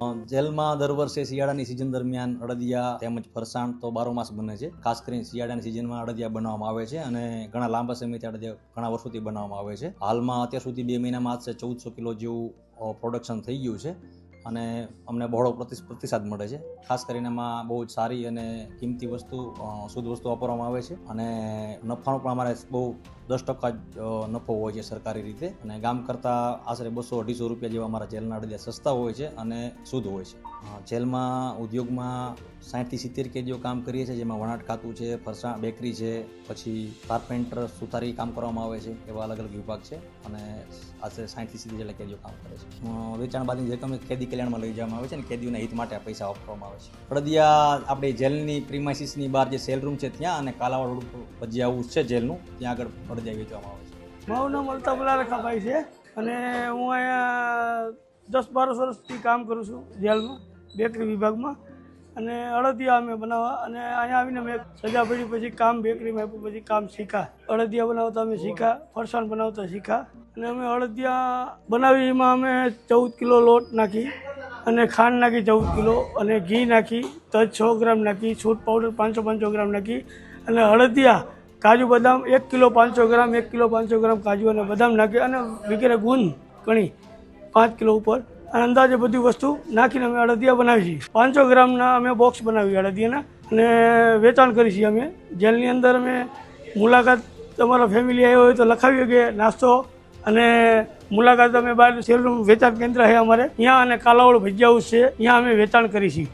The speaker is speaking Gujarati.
જેલમાં દર વર્ષે શિયાળાની સિઝન દરમિયાન અડદિયા તેમજ ફરસાણ તો બારોમાસ બને છે. ખાસ કરીને શિયાળાની સિઝનમાં અડદિયા બનાવવામાં આવે છે અને ઘણા લાંબા સમયથી અડદિયા ઘણા વર્ષોથી બનાવવામાં આવે છે. હાલમાં અત્યાર સુધી બે મહિનામાં આશરે ચૌદસો કિલો જેવું પ્રોડક્શન થઈ ગયું છે અને અમને બહોળો પ્રતિ પ્રતિસાદ મળે છે. ખાસ કરીને એમાં બહુ જ સારી અને કિંમતી વસ્તુ શુદ્ધ વસ્તુ વાપરવામાં આવે છે અને નફાનો પણ અમારે બહુ દસ ટકા જ નફો હોય છે સરકારી રીતે અને ગામ કરતાં આશરે બસો અઢીસો રૂપિયા જેવા અમારા જેલના અડદિયા સસ્તા હોય છે અને શુદ્ધ હોય છે. જેલમાં ઉદ્યોગમાં સાઠથી સિત્તેર કેદીઓ કામ કરીએ છીએ, જેમાં વણાટ ખાતું છે ફરસાણ બેકરી છે, પછી કાર્પેન્ટર, સુથારી કામ કરવામાં આવે છે, એવા અલગ અલગ વિભાગ છે અને આશરે સાઠથી સિત્તેર જેટલા કેદીઓ કામ કરે છે. વેચાણ બાદની જે તમે કેદી કલ્યાણમાં લઈ જવામાં આવે છે ને કેદીઓના હિત માટે પૈસા વાપરવામાં આવે છે. અડદિયા આપણે જેલની પ્રિમાઇસીસની બહાર જે સેલ રૂમ છે ત્યાં અને કાલાવાડ રોડ ભજીયા હાઉસ છે જેલનું, ત્યાં આગળ અડદિયા વેચવામાં આવે છે. મારું નામ અલ્તાફુલ્લા રખાભાઈ છે. અને હું અહીંયા દસ બાર વર્ષથી કામ કરું છું જેલમાં, બેકરી વિભાગમાં. અને અડદિયા અમે બનાવવા અને અહીંયા આવીને મેં સજા પડી પછી કામ બેકરીમાં આપ્યું, પછી કામ શીખા. અડદિયા બનાવતા અમે શીખા, ફરસાણ બનાવતા શીખા. અને અમે અડદિયા બનાવી એમાં અમે ચૌદ કિલો લોટ નાખી અને ખાંડ નાખી ચૌદ કિલો અને ઘી નાખી, તજ છ ગ્રામ નાખી, છૂટ પાવડર પાંચસો પાંચસો ગ્રામ નાખી અને અડદિયા કાજુ બદામ એક કિલો પાંચસો ગ્રામ, એક કિલો પાંચસો ગ્રામ કાજુ અને બદામ નાખી અને વગેરે ગુંદ કણી પાંચ કિલો ઉપર. અને અંદાજે બધી વસ્તુ નાખીને અમે અડદિયા બનાવી છીએ. પાંચસો ગ્રામના અમે બોક્સ બનાવી અડદિયાના. અને વેચાણ કરી છીએ અમે. જેલની અંદર અમે મુલાકાત તમારા ફેમિલી આવ્યો હોય તો લખાવીએ કે નાસ્તો અને મુલાકાત અમે બહાર સેલનું વેચાણ કેન્દ્ર છે અમારે. ત્યાં અને કાલાવડ ભજીયા છે. ત્યાં અમે વેચાણ કરી છીએ.